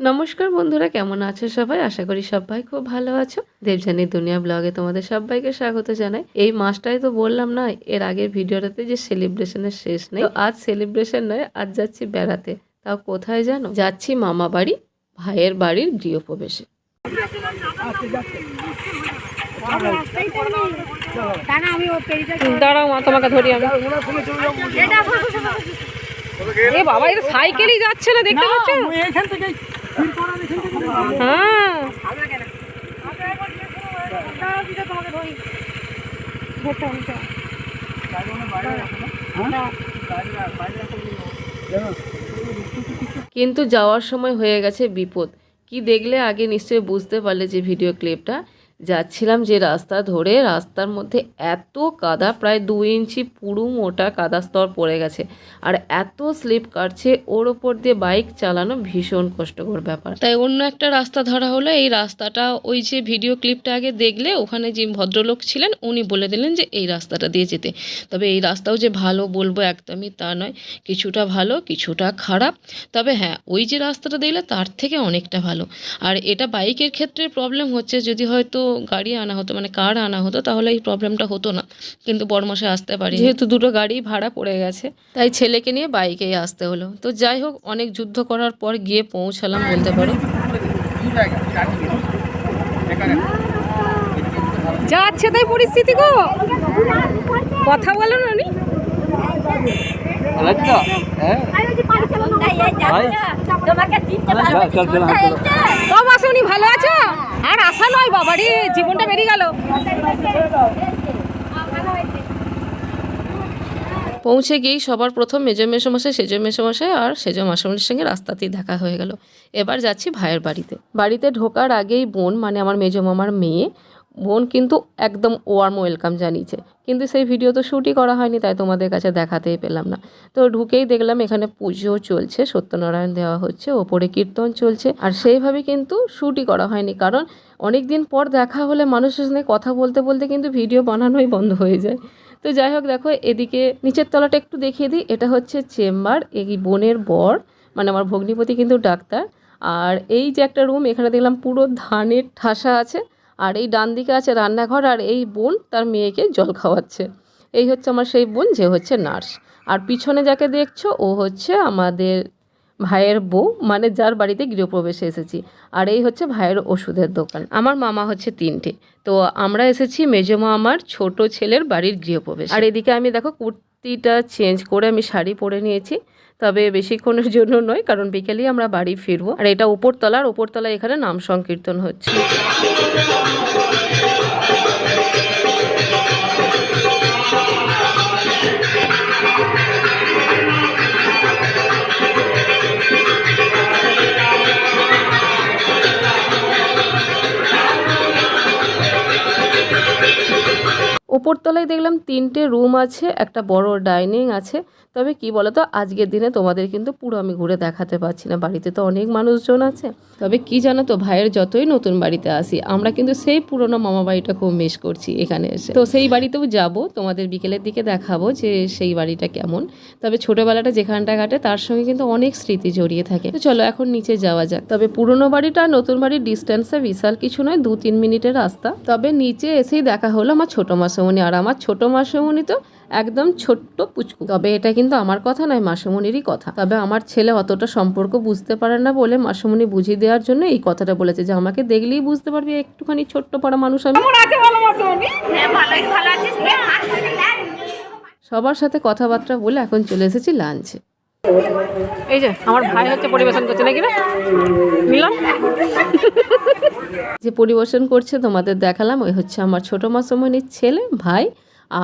নমস্কার বন্ধুরা, কেমন আছো সবাই? আশা করি সবাই খুব ভালো আছো। দেবজানি দুনিয়া ব্লগে তোমাদের সবাইকে স্বাগত জানাই। এই মাসটাই তো বললাম না, এর আগের ভিডিওটাতে যে সেলিব্রেশনের শেষ নেই আজ সেলিব্রেশন নয়, আজ যাচ্ছি বেড়াতে। তাও কোথায় জানো? যাচ্ছি মামা বাড়ি ভাইয়ের বাড়ির গৃহপ্রবেশে। দাঁড়াও মা তোমাকে ধরি আমি। এ বাবা এটা সাইকেলই যাচ্ছে না দেখতে পাচ্ছ? এইখান থেকে হ্যাঁ? কিন্তু যাওয়ার সময় হয়ে গেছে বিপদ। কি দেখলে আগে নিশ্চয়ই বুঝতে পারলে যে ভিডিও ক্লিপটা যাচ্ছিলাম যে রাস্তা ধরে, রাস্তার মধ্যে এত কাদা, প্রায় দু ইঞ্চি পুরু মোটা কাদা স্তর পড়ে গেছে। আর এত স্লিপ কাটছে, ওর ওপর দিয়ে বাইক চালানো ভীষণ কষ্টকর ব্যাপার। তাই অন্য একটা রাস্তা ধরা হলো, এই রাস্তাটা, ওই যে ভিডিও ক্লিপটা আগে দেখলে, ওখানে যে ভদ্রলোক ছিলেন, উনি বলে দিলেন যে এই রাস্তাটা দিয়ে যেতে। তবে এই রাস্তাও যে ভালো বলব একদমই তা নয়। কিছুটা ভালো, কিছুটা খারাপ। তবে হ্যাঁ ওই যে রাস্তাটা দেখলে তার থেকে অনেকটা ভালো। আর এটা বাইকের ক্ষেত্রে প্রবলেম হচ্ছে যদি হয়তো গাড়ি আনা হতো মানে কার আনা হতো তাহলে এই প্রবলেমটা হতো না। কিন্তু বড়মাসে আসতে পারি যেহেতু দুটো গাড়ি ভাড়া পড়ে গেছে তাই ছেলেকে নিয়ে বাইকেই আসতে হলো। তো যাই হোক অনেক যুদ্ধ করার পর গিয়ে পৌঁছালাম বলতে পারো। যাচ্ছে তাই পরিস্থিতি গো। কথা বলো না। নি ভালো আছো? আর আশা নয় বাবারি জীবনটা বেরিয়ে গেল। পৌঁছে গিয়েই সবার প্রথম মেজো মেসোমশাই সেজো মেসোমশাই আর সেজো মাসুমনির সঙ্গে রাস্তাতেই দেখা হয়ে গেল। এবার যাচ্ছি ভাইয়ের বাড়িতে। বাড়িতে ঢোকার আগেই বোন মানে আমার মেজো মামার মেয়ে বোন কিন্তু একদম ওয়ার্ম ওয়েলকাম জানিয়েছে। কিন্তু সেই ভিডিও তো শ্যুটই করা হয়নি, তাই তোমাদের কাছে দেখাতেই পেলাম না। তো ঢুকেই দেখলাম এখানে পুজো চলছে, সত্যনারায়ণ দেওয়া হচ্ছে, ওপরে কীর্তন চলছে, আর সেইভাবে কিন্তু শ্যুটই করা হয়নি। কারণ অনেক দিন পর দেখা হলে মানুষের সঙ্গে কথা বলতে বলতে কিন্তু ভিডিও বানানোই বন্ধ হয়ে যায়। তো যাই হোক, দেখো, এদিকে নিচের তলাটা একটু দেখিয়ে দিই। এটা হচ্ছে চেম্বার, এই বোনের বর মানে আমার ভগ্নিপতি কিন্তু ডাক্তার। আর এই যে একটা রুম এখানে দেখলাম পুরো ধানের ঠাসা আছে। আর এই ডান দিকে আছে রান্নাঘর আর এই বোন তার মেয়েকে জল খাওয়াচ্ছে। এই হচ্ছে আমার সেই বোন, যে হচ্ছে নার্স। আর পিছনে যাকে দেখছ, ও হচ্ছে আমাদের ভাইয়ের বউ মানে যার বাড়িতে গৃহপ্রবেশে এসেছি। আর এই হচ্ছে ভাইয়ের ওষুধের দোকান। আমার মামা হচ্ছে তিনটে। তো আমরা এসেছি মেজমা আমার ছোট ছেলের বাড়ির গৃহপ্রবেশ। আর এদিকে আমি দেখো কুর্তিটা চেঞ্জ করে আমি শাড়ি পরে নিয়েছি। তবে বেশিক্ষণের জন্য নয়, কারণ বিকেলেই আমরা বাড়ি ফিরবো। আর এটা উপরতলা আর উপরতলা এখানে নাম সংকীর্তন হচ্ছে। উপরতলায় দেখলাম তিনটে রুম আছে, একটা বড় ডাইনিং আছে। তবে কি বলতো, আজকের দিনে তোমাদের কিন্তু পুরো আমি ঘুরে দেখাতে পারছি না। বাড়িতে তো অনেক মানুষজন আছে। তবে কি জানো তো, ভাইয়ের যতই নতুন বাড়িতে আসি, আমরা কিন্তু সেই পুরনো মামা বাড়িটা খুব মিস করছি এখানে এসে। তো সেই বাড়িতেও যাব, তোমাদের বিকেলের দিকে দেখাবো যে সেই বাড়িটা কেমন। তবে ছোটবেলাটা যেখানটা কাটে, তার সঙ্গে কিন্তু অনেক স্মৃতি জড়িয়ে থাকে। তো চলো এখন নিচে যাওয়া যাক। তবে পুরনো বাড়িটা আর নতুন বাড়ির ডিস্টেন্সে বিশাল কিছু নয় দু তিন মিনিটের রাস্তা। তবে নিচে এসেই দেখা হলো আমার ছোট মাসমণি। আর আমার ছোট মাসমণি তো একদম ছোট্ট পুচকু। তবে এটা কিন্তু আমার কথা নয় মাসমণিরই কথা। তবে আমার ছেলে অতটা সম্পর্ক বুঝতে পারে না বলে মাসমণি বুঝিয়ে দেওয়ার জন্য এই কথাটা বলেছে যে আমাকে দেখলেই বুঝতে পারবি একটুখানি ছোট্ট পাড়া মানুষ আমি। সবার সাথে কথাবার্তা বলে এখন চলে এসেছি লাঞ্চে এই যে আমার ভাই হচ্ছে পরিবেশন করছে নাকি না মিলন? যে পরিবেশন করছে তোমাদের দেখালাম ওই হচ্ছে আমার ছোট মাসমণির ছেলে ভাই।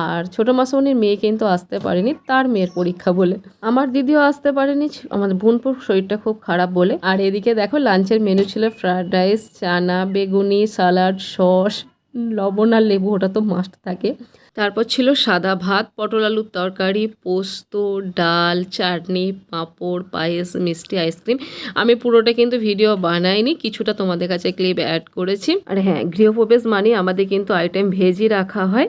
আর ছোট মাসমণির মেয়ে কিন্তু আসতে পারেনি, তার মেয়ের পরীক্ষা বলে। আমার দিদিও আসতে পারেনি আমাদের বোনপুর শরীরটা খুব খারাপ বলে। আর এদিকে দেখো, লাঞ্চের মেনু ছিল ফ্রায়েড রাইস চানা, বেগুনি সালাড সস, লবণ আর লেবু, ওটা তো মাস্ট থাকে। তারপর ছিল সাদা ভাত, পটল আলুর তরকারি, পোস্ত, ডাল, চাটনি, পাঁপড়, পায়েস, মিষ্টি আইসক্রিম আমি পুরোটা কিন্তু ভিডিও বানাইনি, কিছুটা তোমাদের কাছে ক্লিপ অ্যাড করেছি। আর হ্যাঁ গৃহপ্রবেশ মানে আমাদের কিন্তু আইটেম ভেজই রাখা হয়।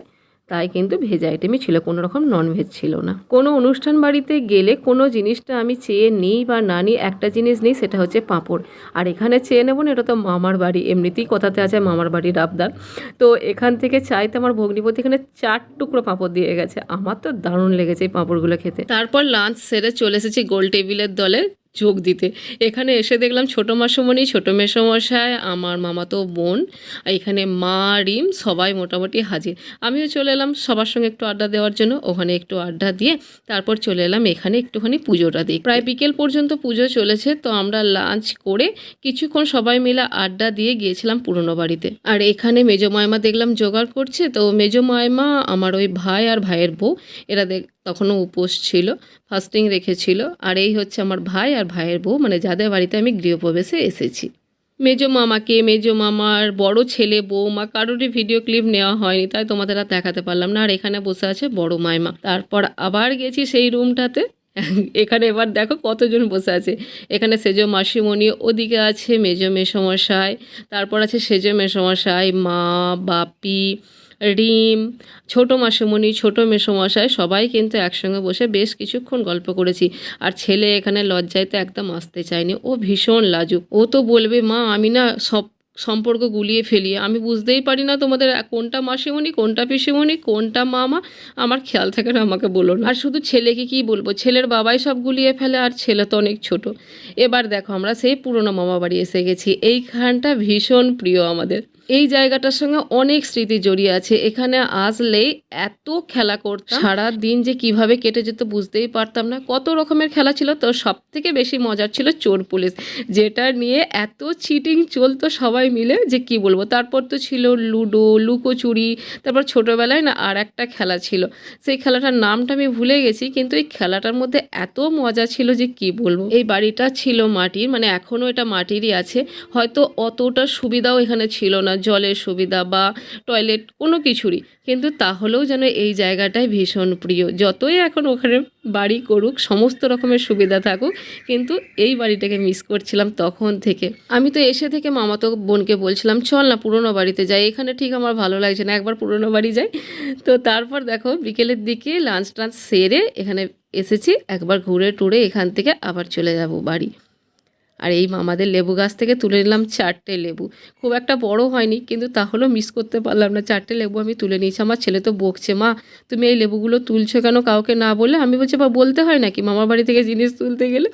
তাই কিন্তু ভেজ আইটেমই ছিল, কোনো রকম ননভেজ ছিল না। কোনো অনুষ্ঠান বাড়িতে গেলে কোনো জিনিসটা আমি চেয়ে নিই বা না নিই, একটা জিনিস নিই, সেটা হচ্ছে পাঁপড়। আর এখানে চেয়ে নেব না, এটা তো মামার বাড়ি, এমনিতেই কথাতে আছে মামার বাড়ির আবদার। তো এখান থেকে চাইতে আমার ভগ্নিপতি এখানে চার টুকরো পাঁপড় দিয়ে গেছে। আমার তো দারুণ লেগেছে এই পাঁপড়গুলো খেতে। তারপর লাঞ্চ সেরে চলে এসেছি গোল টেবিলের দলে। যোগ দিতে। এখানে এসে দেখলাম ছোটো মাসুমণি, ছোটো মেসোমশাই, আমার মামাতো বোন, এখানে মা, রিম, সবাই মোটামুটি হাজির। আমিও চলে এলাম সবার সঙ্গে একটু আড্ডা দেওয়ার জন্য, ওখানে একটু আড্ডা দিয়ে তারপর চলে এলাম এখানে একটুখানি পুজোটা দিই প্রায় বিকেল পর্যন্ত পুজো চলেছে, তো আমরা লাঞ্চ করে কিছুক্ষণ সবাই মিলে আড্ডা দিয়ে গিয়েছিলাম পুরনো বাড়িতে। আর এখানে মেজো মায়মা দেখলাম জোগাড় করছে, তো মেজো মায়মা আমার ওই ভাই আর ভাইয়ের বউ, এরা দেখ তখনও উপোস ছিল ফাস্টিং রেখেছিল। আর এই হচ্ছে আমার ভাই আর ভাইয়ের বউ মানে যাদের বাড়িতে আমি গৃহপ্রবেশে এসেছি। মেজো মামাকে, মেজো মামার বড় ছেলে বৌমা কারোরই ভিডিও ক্লিপ নেওয়া হয়নি, তাই তোমাদের আর দেখাতে পারলাম না। আর এখানে বসে আছে বড় মাইমা। তারপর আবার গেছি সেই রুমটাতে এখানে এবার দেখো কতজন বসে আছে। এখানে সেজো মাসিমণি, ওদিকে আছে মেজো মেসমশাই, তারপর আছে সেজো মেসমশাই, মা, বাপি রিম, ছোটো মাসিমণি, ছোটো মেসমশাই, সবাই কিন্তু একসঙ্গে বসে বেশ কিছুক্ষণ গল্প করেছি। আর ছেলে এখানে লজ্জায় তো একদম আসতে চায়নি। ও ভীষণ লাজুক। ও তো বলবে, মা, আমি না সব সম্পর্ক গুলিয়ে ফেলি। আমি বুঝতেই পারি না তোমাদের কোনটা মাসিমণি, কোনটা পিসিমণি, কোনটা মামা। আমার খেয়াল থাকে না, আমাকে বলো না। আর শুধু ছেলেকে কি বলব? ছেলের বাবাই সব গুলিয়ে ফেলে, আর ছেলে তো অনেক ছোট। এবার দেখো, আমরা সেই পুরনো মামা বাড়ি এসে গেছি। এইখানটা ভীষণ প্রিয় আমাদের। এই জায়গাটার সঙ্গে অনেক স্মৃতি জড়িয়ে আছে। এখানে আসলেই এত খেলা করতাম। সারা দিন যে কীভাবে কেটে যেত বুঝতেই পারতাম না। কত রকমের খেলা ছিল। তো সব থেকে বেশি মজার ছিল চোর পুলিশ। যেটা নিয়ে এত চিটিং চলতো সবাই মিলে যে কি বলব। তারপর তো ছিল লুডো, লুকোচুরি, তারপর ছোটোবেলায় না আর একটা খেলা ছিল। সেই খেলাটার নামটা আমি ভুলে গেছি, কিন্তু এই খেলাটার মধ্যে এত মজা ছিল যে কি বলব। এই বাড়িটা ছিল মাটির মানে এখনও এটা মাটিরই আছে। হয়তো অতটা সুবিধাও এখানে ছিল না। জলের সুবিধা বা টয়লেট কোনো কিছুরই। কিন্তু তাহলেও যেন এই জায়গাটাই ভীষণ প্রিয়। যতই এখন ওখানে বাড়ি করুক, সমস্ত রকমের সুবিধা থাকুক, কিন্তু এই বাড়িটাকে মিস করছিলাম তখন থেকে। আমি তো এসে থেকে মামাতো বোনকে বলছিলাম, চল না পুরনো বাড়িতে যাই। এখানে ঠিক আমার ভালো লাগছে না, একবার পুরনো বাড়ি যাই। তো তারপর দেখো, বিকেলের দিকে লাঞ্চ টাঞ্চ সেরে এখানে এসেছি। একবার ঘুরে টুরে এখান থেকে আবার চলে যাব বাড়ি। আর এই মামাদের লেবু গাছ থেকে তুলে নিলাম চারটে লেবু। খুব একটা বড় হয়নি, কিন্তু তাহলেও মিস করতে পারলাম না। চারটে লেবু আমি তুলে নিয়েছি। আমার ছেলে তো বকছে, মা, তুমি এই লেবুগুলো তুলছো কেন কাউকে না বলে? আমি বলছি বা বলতে হয় নাকি মামার বাড়ি থেকে জিনিস তুলতে গেলে?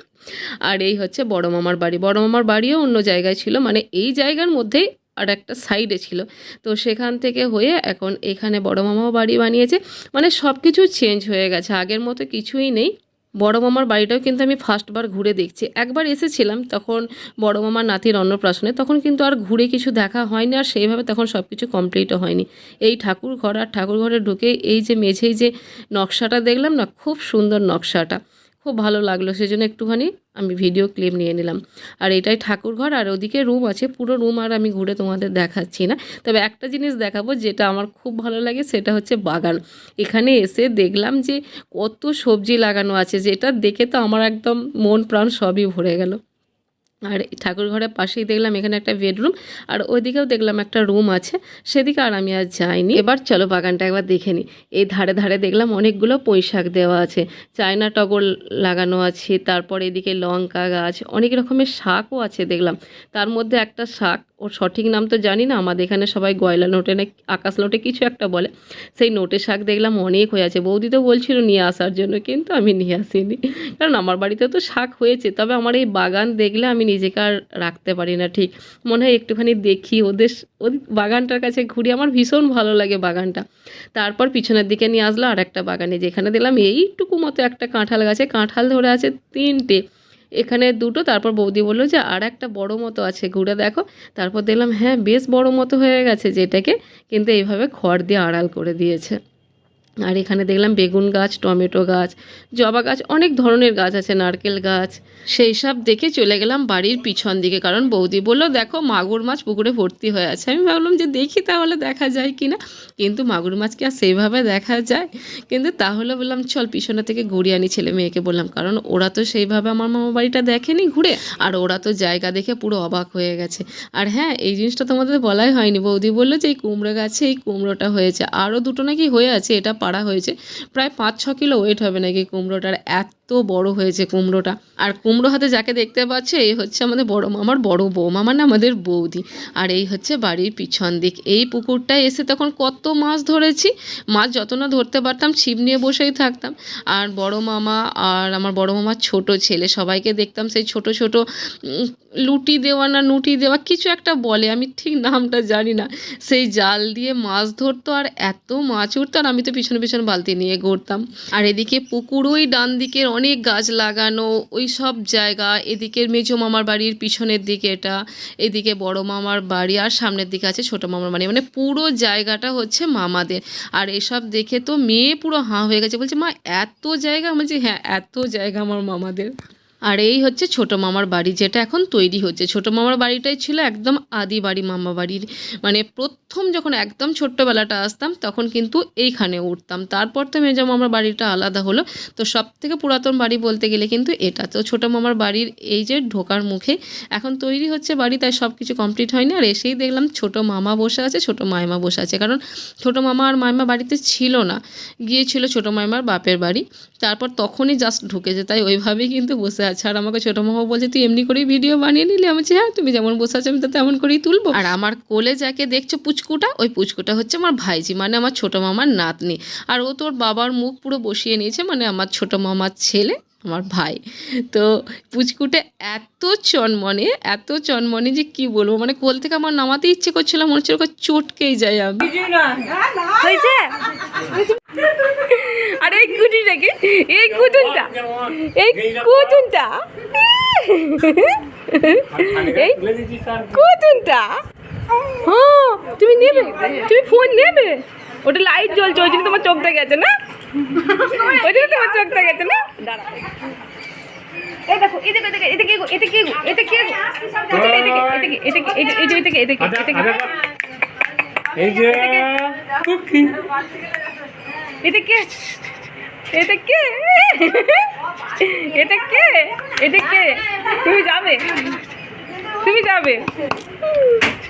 আর এই হচ্ছে বড় মামার বাড়ি। বড় মামার বাড়িও অন্য জায়গায় ছিল মানে এই জায়গার মধ্যেই আর একটা সাইডে ছিল। তো সেখান থেকে হয়ে এখন এখানে বড় মামাও বাড়ি বানিয়েছে। মানে সব কিছু চেঞ্জ হয়ে গেছে। আগের মতো কিছুই নেই। বড় মামার বাড়িটাও কিন্তু আমি ফার্স্টবার ঘুরে দেখছি। একবার এসেছিলাম তখন বড় মামার নাতির অন্নপ্রাশনে, তখন কিন্তু আর ঘুরে কিছু দেখা হয়নি আর সেইভাবে তখন সব কিছু কমপ্লিটও হয়নি। এই ঠাকুর ঘর আর ঠাকুর ঘরে ঢুকে এই যে মেঝেই যে নকশাটা দেখলাম না, খুব সুন্দর নকশাটা। খুব ভালো লাগল। সেজন্য একটুখানি আমি ভিডিও ক্লিপ নিয়ে নিলাম। আর এটাই ঠাকুরঘর আর ওদিকে রুম আছে। পুরো রুম আর আমি ঘুরে তোমাদের দেখাচ্ছি না। তবে একটা জিনিস দেখাবো যেটা আমার খুব ভালো লাগে, সেটা হচ্ছে বাগান। এখানে এসে দেখলাম যে কত সবজি লাগানো আছে। যেটা দেখে তো আমার একদম মন প্রাণ সবই ভরে গেল। আর ঠাকুর ঘরের পাশেই দেখলাম এখানে একটা বেডরুম, আর ওইদিকেও দেখলাম একটা রুম আছে, সেদিকে আর আমি আর যাইনি। এবার চলো বাগানটা একবার দেখে নিই এই ধারে ধারে দেখলাম অনেকগুলো পুঁই শাক দেওয়া আছে, চায়না টগর লাগানো আছে, তারপর এদিকে লঙ্কা গাছ, অনেক রকমের শাকও আছে দেখলাম। তার মধ্যে একটা শাক ওর সঠিক নাম তো জানি না, আমাদের এখানে সবাই গয়লা নোটে না আকাশ নোটে কিছু একটা বলে। সেই নোটে শাক দেখলাম অনেক হয়ে আছে, বৌদি তো বলছিল নিয়ে আসার জন্য, কিন্তু আমি নিয়ে আসিনি। কারণ আমার বাড়িতে তো শাক হয়েছে, তবে আমার এই বাগান দেখলে আমি নিজেকে আর রাখতে পারি না ঠিক। মনে হয় একটুখানি দেখি ওদের ওদের বাগানটার কাছে ঘুরি, আমার ভীষণ ভালো লাগে বাগানটা। তারপর পিছনের দিকে নিয়ে আসলো আর একটা বাগানে, যেখানে দেখলাম এইটুকু মতো একটা কাঁঠাল গাছে, কাঁঠাল ধরে আছে তিনটে। এখানে দুটো, তারপর বৌদি বলল যে আর একটা বড় মতো আছে, ঘুরে দেখো। তারপর দেখলাম হ্যাঁ বেশ বড় মতো হয়ে গেছে যেটাকে, কিন্তু এইভাবে খড় দিয়ে আড়াল করে দিয়েছে। আর এখানে দেখলাম বেগুন গাছ, টমেটো গাছ, জবা গাছ, অনেক ধরনের গাছ আছে, নারকেল গাছ। সেই সব দেখে চলে গেলাম বাড়ির পিছন দিকে, কারণ বৌদি বলল, দেখো, মাগুর মাছ পুকুরে ভর্তি হয়ে আছে। আমি ভাবলাম যে দেখি তাহলে দেখা যায় কি না কিন্তু মাগুর মাছ কি আর সেইভাবে দেখা যায়? কিন্তু তাহলে বললাম, চল পিছনে থেকে ঘুরিয়ে আনি ছেলে মেয়েকে বললাম, কারণ ওরা তো সেইভাবে আমার মামা বাড়িটা দেখেনি ঘুরে, আর ওরা তো জায়গা দেখে পুরো অবাক হয়ে গেছে। আর হ্যাঁ এই জিনিসটা তোমাদের বলাই হয়নি। বৌদি বলল যে, এই কুমড়ো গাছে এই কুমড়োটা হয়েছে। আরও দুটো নাকি হয়ে আছে, এটা পাড়া হয়েছে। প্রায় পাঁচ ছ কিলো ওয়েট হবে নাকি কুমড়োটার? এত বড় হয়েছে কুমড়োটা। আর কুমড়ো হাতে যাকে দেখতে পাচ্ছে, এই হচ্ছে আমাদের বড় মামার বড় বউ। মামার না আমাদের বৌদি। আর এই হচ্ছে বাড়ির পিছন দিক। এই পুকুরটায় এসে তখন কত মাছ ধরেছি। মাছ যত না ধরতে পারতাম, ছিপ নিয়ে বসেই থাকতাম। আর বড় মামা আর আমার বড় মামার ছোট ছেলে, সবাইকে দেখতাম সেই ছোট ছোট লুটি দেওয়া না নুটি দেওয়া, কিছু একটা বলে। আমি ঠিক নামটা জানি না। সেই জাল দিয়ে মাছ ধরতো আর এত মাছ উঠতো আর আমি তো পিছনে পিছনে বালতি নিয়ে ঘুরতাম। আর এদিকে পুকুর ওই ডান দিকের অনেক গাছ লাগানো, ওই সব জায়গা, এদিকের মেজো মামার বাড়ির পিছনের দিকে এটা, এদিকে বড় মামার বাড়ি আর সামনের দিকে আছে ছোট মামার বাড়ি। মানে পুরো জায়গাটা হচ্ছে মামাদের। আর এসব দেখে তো মেয়ে পুরো হাঁ হয়ে গেছে। বলছে, মা, এত জায়গা? বলছি হ্যাঁ এত জায়গা আমার মামাদের। আর এই হচ্ছে ছোট মামার বাড়ি, যেটা এখন তৈরি হচ্ছে। ছোট মামার বাড়িটাই ছিল একদম আদি বাড়ি, মামা বাড়ির। মানে প্রথম যখন একদম ছোট্টবেলাটা আসতাম, তখন কিন্তু এইখানে উঠতাম। তারপর তো মেজো মামার বাড়িটা আলাদা হলো। তো সব থেকে পুরাতন বাড়ি বলতে গেলে কিন্তু এটা। তো ছোট মামার বাড়ির এই যে ঢোকার মুখে এখন তৈরি হচ্ছে বাড়ি, তাই সব কিছু কমপ্লিট হয়নি। আর এসেই দেখলাম ছোট মামা বসে আছে, ছোট মায়মা বসে আছে। কারণ ছোট মামা আর মায়মা বাড়িতে ছিল না। গিয়েছিল ছোট মায়মার বাপের বাড়ি। তারপর তখনই জাস্ট ঢুকেছে। তাই ওইভাবেই কিন্তু বসে আছে আমাকে ছোটো মামা বলছে, তুই এমনি করেই ভিডিও বানিয়ে নিলি? আমি হ্যাঁ তুমি যেমন বসে আছো, আমি তো তেমন করেই তুলবো। আর আমার কোলে যাকে দেখছ পুচকুটা, ওই পুচকুটা হচ্ছে আমার ভাইজি মানে আমার ছোটো মামার নাতনি। আর ও তোর বাবার মুখ পুরো বসিয়ে নিয়েছে মানে আমার ছোটো মামার ছেলে। আমার ভাই। তো পুচকুটে এত চনমনে এত চনমনে যে কি বলব মানে কোল থেকে আমার নামাতে ইচ্ছে করছিল, মনে হচ্ছে চটকেই যাই আমি। এই এই হ্যাঁ তুমি নেবে, তুমি ফোন নেবে? ওটা লাইট জ্বলছে, ওই জন্য তোমার চোখটা গেছে না? ওই জন্য তোমার চোখটা গেছে না দাঁড়া এই দেখো এদিকে এদিকে এদিকে এগো, এদিকে এদিকে। এদিকে এদিকে এদিকে এদিকে এই এদিকে এদিকে আচ্ছা, এদিকে আচ্ছা, এই যে কুকি এটা কে এটা কে এটা কে এটা কে তুমি যাবে তুমি যাবে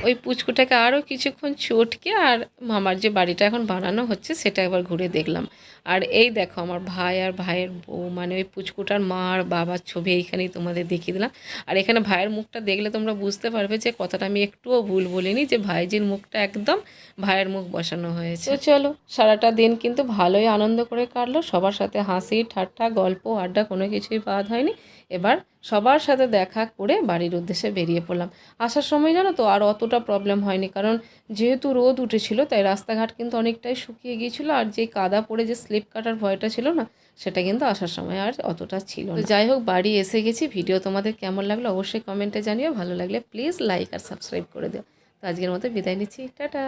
ওই পুচকুটাকে আরও কিছুক্ষণ চটকে আর মামার যে বাড়িটা এখন বানানো হচ্ছে, সেটা একবার ঘুরে দেখলাম। আর এই দেখো আমার ভাই আর ভাইয়ের বউ মানে ওই পুচকুটার মা আর বাবার ছবি এইখানেই তোমাদের দেখিয়ে দিলাম। আর এখানে ভাইয়ের মুখটা দেখলে তোমরা বুঝতে পারবে যে কথাটা আমি একটুও ভুল বলিনি, যে ভাইজির মুখটা একদম ভাইয়ের মুখ বসানো হয়েছে। তো চলো, সারাটা দিন কিন্তু ভালোই আনন্দ করে কাটলো, সবার সাথে হাসি, ঠাট্টা, গল্প, আড্ডা কোনো কিছুই বাদ হয়নি। এবার সবার সাথে দেখা করে বাড়ির উদ্দেশ্যে বেরিয়ে পড়লাম। আসার সময় জানো তো আর অতটা প্রবলেম হয়নি। কারণ যেহেতু রোদ উঠেছিল, তাই রাস্তাঘাট কিন্তু অনেকটাই শুকিয়ে গিয়েছিল আর যে কাদা পড়ে যে স্লিপ কাটার ভয়টা ছিল না, সেটা কিন্তু আসার সময় আর অতটা ছিল যাই হোক, বাড়ি এসে গেছি। ভিডিও তোমাদের কেমন লাগল অবশ্যই কমেন্টে জানিও। ভালো লাগলে প্লিজ লাইক আর সাবস্ক্রাইব করে দিও। তো আজকের মতো বিদায় নিচ্ছি। টাটা!